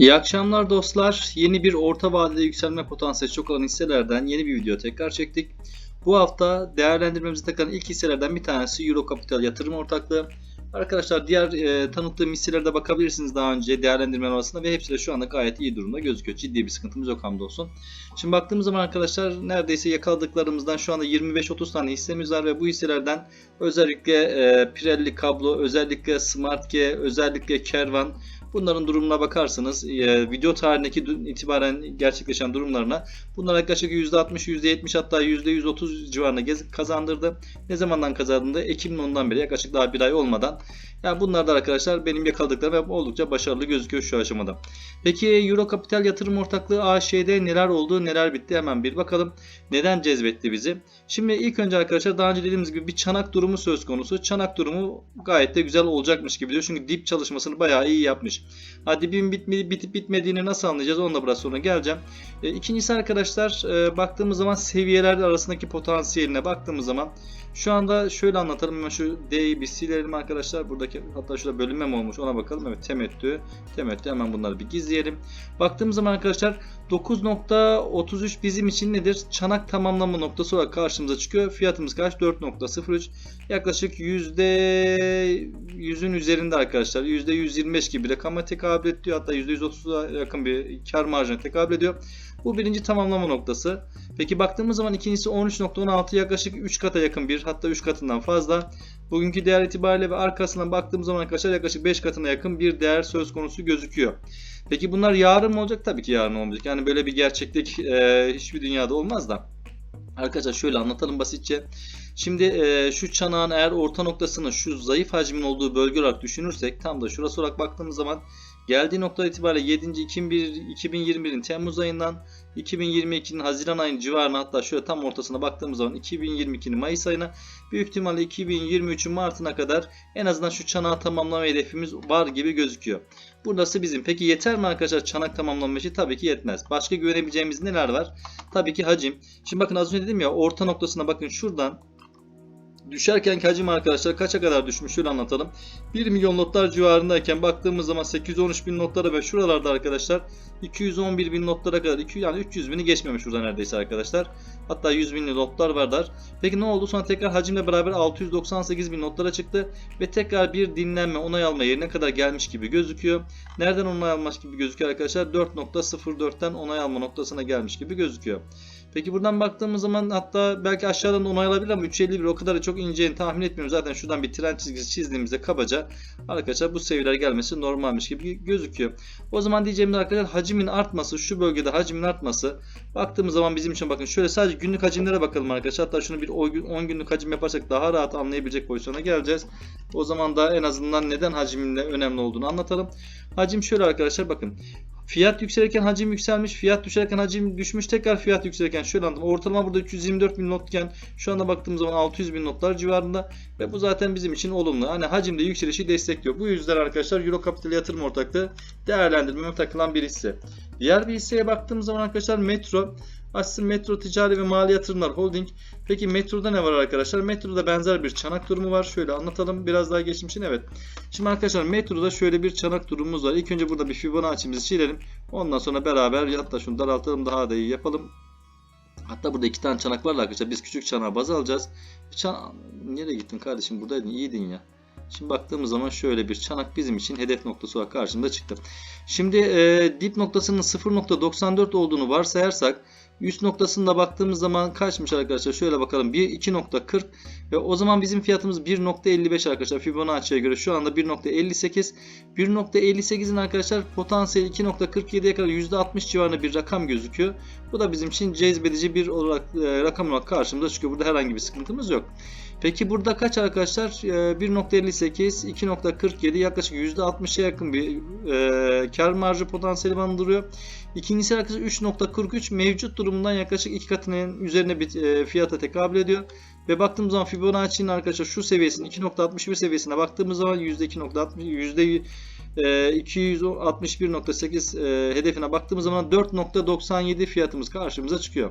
İyi akşamlar dostlar. Yeni bir orta vadeli yükselme potansiyeli çok olan hisselerden yeni bir video tekrar çektik. Bu hafta değerlendirmemize takılan ilk hisselerden bir tanesi Euro Capital Yatırım Ortaklığı. Arkadaşlar diğer e, tanıttığım hisselere de bakabilirsiniz daha önce değerlendirme arasında ve hepsi de şu anda gayet iyi durumda gözüküyor. Ciddi bir sıkıntımız yok hamdolsun. Şimdi baktığımız zaman arkadaşlar neredeyse yakaladıklarımızdan şu anda 25-30 tane hissemiz var ve bu hisselerden özellikle e, Pirelli Kablo, özellikle Smart G, özellikle Kervan Bunların durumuna bakarsanız e, video tarihindeki itibaren gerçekleşen durumlarına bunlar yaklaşık %60, %70 hatta %130 civarında kazandırdı. Ne zamandan kazandırdı? Ekim'in ondan beri yaklaşık daha bir ay olmadan. Yani bunlar da arkadaşlar benim yakaladıklarım ve oldukça başarılı gözüküyor şu aşamada. Peki Euro Capital Yatırım Ortaklığı AŞ'de neler oldu, neler bitti hemen bir bakalım. Neden cezbetti bizi? Şimdi ilk önce arkadaşlar daha önce dediğimiz gibi bir çanak durumu söz konusu. Çanak durumu gayet de güzel olacakmış gibi diyor. Çünkü dip çalışmasını bayağı iyi yapmış. Ha dibin bitmedi, bitip bitmediğini nasıl anlayacağız? Onu da biraz sonra geleceğim. E, ikincisi arkadaşlar e, baktığımız zaman seviyeler arasındaki potansiyeline baktığımız zaman şu anda şöyle anlatalım. Hemen şu D'yi bir arkadaşlar. Buradaki hatta şurada bölünme mi olmuş ona bakalım. Evet temettü. Temettü hemen bunları bir gizleyelim. Baktığımız zaman arkadaşlar 9.33 bizim için nedir? Çanak tamamlama noktası olarak karşımıza çıkıyor. Fiyatımız kaç? 4.03. Yaklaşık %100'ün üzerinde arkadaşlar. %125 gibi rakama tekabül ediyor. Hatta %130'a yakın bir kar marjına tekabül ediyor. Bu birinci tamamlama noktası. Peki baktığımız zaman ikincisi 13.16 yaklaşık 3 kata yakın bir hatta 3 katından fazla. Bugünkü değer itibariyle ve arkasından baktığımız zaman arkadaşlar yaklaşık 5 katına yakın bir değer söz konusu gözüküyor. Peki bunlar yarın mı olacak? Tabii ki yarın olmayacak. Yani böyle bir gerçeklik e, hiçbir dünyada olmaz da. Arkadaşlar şöyle anlatalım basitçe. Şimdi e, şu çanağın eğer orta noktasını şu zayıf hacmin olduğu bölge olarak düşünürsek tam da şurası olarak baktığımız zaman geldiği nokta itibariyle 7. 2021'in Temmuz ayından 2022'nin Haziran ayının civarına hatta şöyle tam ortasına baktığımız zaman 2022'nin Mayıs ayına büyük ihtimalle 2023'ün Mart'ına kadar en azından şu çanağı tamamlama hedefimiz var gibi gözüküyor. Burası bizim. Peki yeter mi arkadaşlar çanak tamamlanma? Tabii ki yetmez. Başka güvenebileceğimiz neler var? Tabii ki hacim. Şimdi bakın az önce dedim ya orta noktasına bakın şuradan Düşerkenki hacim arkadaşlar kaça kadar düşmüş şöyle anlatalım. 1 milyon notlar civarındayken baktığımız zaman 813 bin notlara ve şuralarda arkadaşlar 211 bin notlara kadar 200 yani 300 bini geçmemiş burada neredeyse arkadaşlar. Hatta 100 binli notlar varlar. Peki ne oldu? Sonra tekrar hacimle beraber 698 bin notlara çıktı ve tekrar bir dinlenme onay alma yerine kadar gelmiş gibi gözüküyor. Nereden onay almış gibi gözüküyor arkadaşlar? 4.04'ten onay alma noktasına gelmiş gibi gözüküyor. Peki buradan baktığımız zaman hatta belki aşağıdan onay alabilir ama 351 o kadar da çok ineceğini tahmin etmiyorum. Zaten şuradan bir tren çizgisi çizdiğimizde kabaca arkadaşlar bu seviyeler gelmesi normalmiş gibi gözüküyor. O zaman diyeceğimiz arkadaşlar hacimin artması şu bölgede hacimin artması baktığımız zaman bizim için bakın şöyle sadece günlük hacimlere bakalım arkadaşlar. Hatta şunu bir 10 günlük hacim yaparsak daha rahat anlayabilecek pozisyona geleceğiz. O zaman da en azından neden hacimin de önemli olduğunu anlatalım. Hacim şöyle arkadaşlar bakın. Fiyat yükselirken hacim yükselmiş, fiyat düşerken hacim düşmüş, tekrar fiyat yükselirken şöyle anladım. Ortalama burada 324 bin notken şu anda baktığımız zaman 600 bin notlar civarında ve bu zaten bizim için olumlu. Hani hacimde yükselişi destekliyor. Bu yüzden arkadaşlar Euro Capital Yatırım Ortaklığı değerlendirmeme takılan bir hisse. Diğer bir hisseye baktığımız zaman arkadaşlar Metro. Aslında Metro Ticari ve Mali Yatırımlar Holding. Peki Metro'da ne var arkadaşlar? Metro'da benzer bir çanak durumu var. Şöyle anlatalım. Biraz daha geçmişin. Evet. Şimdi arkadaşlar Metro'da şöyle bir çanak durumumuz var. İlk önce burada bir Fibonacci'mizi silelim. Ondan sonra beraber hatta şunu daraltalım daha da iyi yapalım. Hatta burada iki tane çanak var arkadaşlar. Biz küçük çanağı baz alacağız. Çan Nereye gittin kardeşim? Buradaydın. iyiydin ya. Şimdi baktığımız zaman şöyle bir çanak bizim için hedef noktası olarak karşımıza çıktı. Şimdi e, dip noktasının 0.94 olduğunu varsayarsak Üst noktasında baktığımız zaman kaçmış arkadaşlar? Şöyle bakalım. 1 2.40 ve o zaman bizim fiyatımız 1.55 arkadaşlar. Fibonacci'ye göre şu anda 1.58. 1.58'in arkadaşlar potansiyeli 2.47'ye kadar %60 civarında bir rakam gözüküyor. Bu da bizim için cezbedici bir olarak e, rakam olarak karşımıza çıkıyor. Burada herhangi bir sıkıntımız yok. Peki burada kaç arkadaşlar? E, 1.58, 2.47 yaklaşık %60'a yakın bir e, kar marjı potansiyeli barındırıyor. İkincisi arkadaşlar 3.43 mevcut durumundan yaklaşık iki katının üzerine bir e, fiyata tekabül ediyor. Ve baktığımız zaman Fibonacci'nin arkadaşlar şu seviyesinin 2.61 seviyesine baktığımız zaman %2.60 e, 261.8 e, hedefine baktığımız zaman 4.97 fiyatımız karşımıza çıkıyor.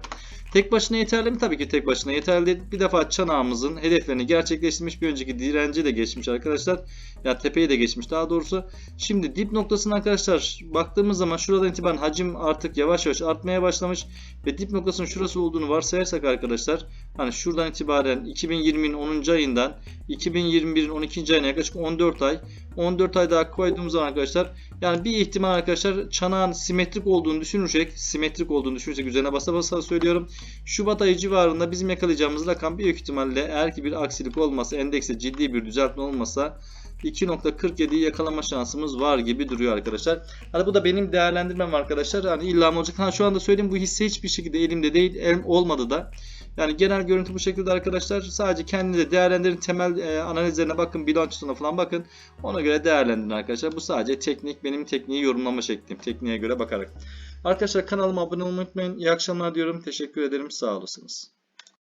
Tek başına yeterli mi? Tabii ki tek başına yeterli. Bir defa çanağımızın hedeflerini gerçekleştirmiş. Bir önceki direnci de geçmiş arkadaşlar. Ya tepeyi de geçmiş daha doğrusu. Şimdi dip noktasına arkadaşlar baktığımız zaman şuradan itibaren hacim artık yavaş yavaş artmaya başlamış. Ve dip noktasının şurası olduğunu varsayarsak arkadaşlar hani şuradan itibaren 2020'nin 10. ayından 2021'in 12. ayına yaklaşık 14 ay 14 ay daha koyduğumuz zaman arkadaşlar yani bir ihtimal arkadaşlar çanağın simetrik olduğunu düşünürsek simetrik olduğunu düşünürsek üzerine basa basa söylüyorum. Şubat ayı civarında bizim yakalayacağımız rakam büyük ihtimalle eğer ki bir aksilik olmasa endekste ciddi bir düzeltme olmasa 2.47'yi yakalama şansımız var gibi duruyor arkadaşlar. Hani bu da benim değerlendirmem arkadaşlar. Hani illa mı olacak? Ha şu anda söyleyeyim bu hisse hiçbir şekilde elimde değil. Elim olmadı da. Yani genel görüntü bu şekilde arkadaşlar. Sadece kendinize değerlendirin. Temel e, analizlerine bakın. Bilançosuna falan bakın. Ona göre değerlendirin arkadaşlar. Bu sadece teknik. Benim tekniği yorumlama şeklim. Tekniğe göre bakarak. Arkadaşlar kanalıma abone olmayı unutmayın. İyi akşamlar diyorum. Teşekkür ederim. Sağ olasınız.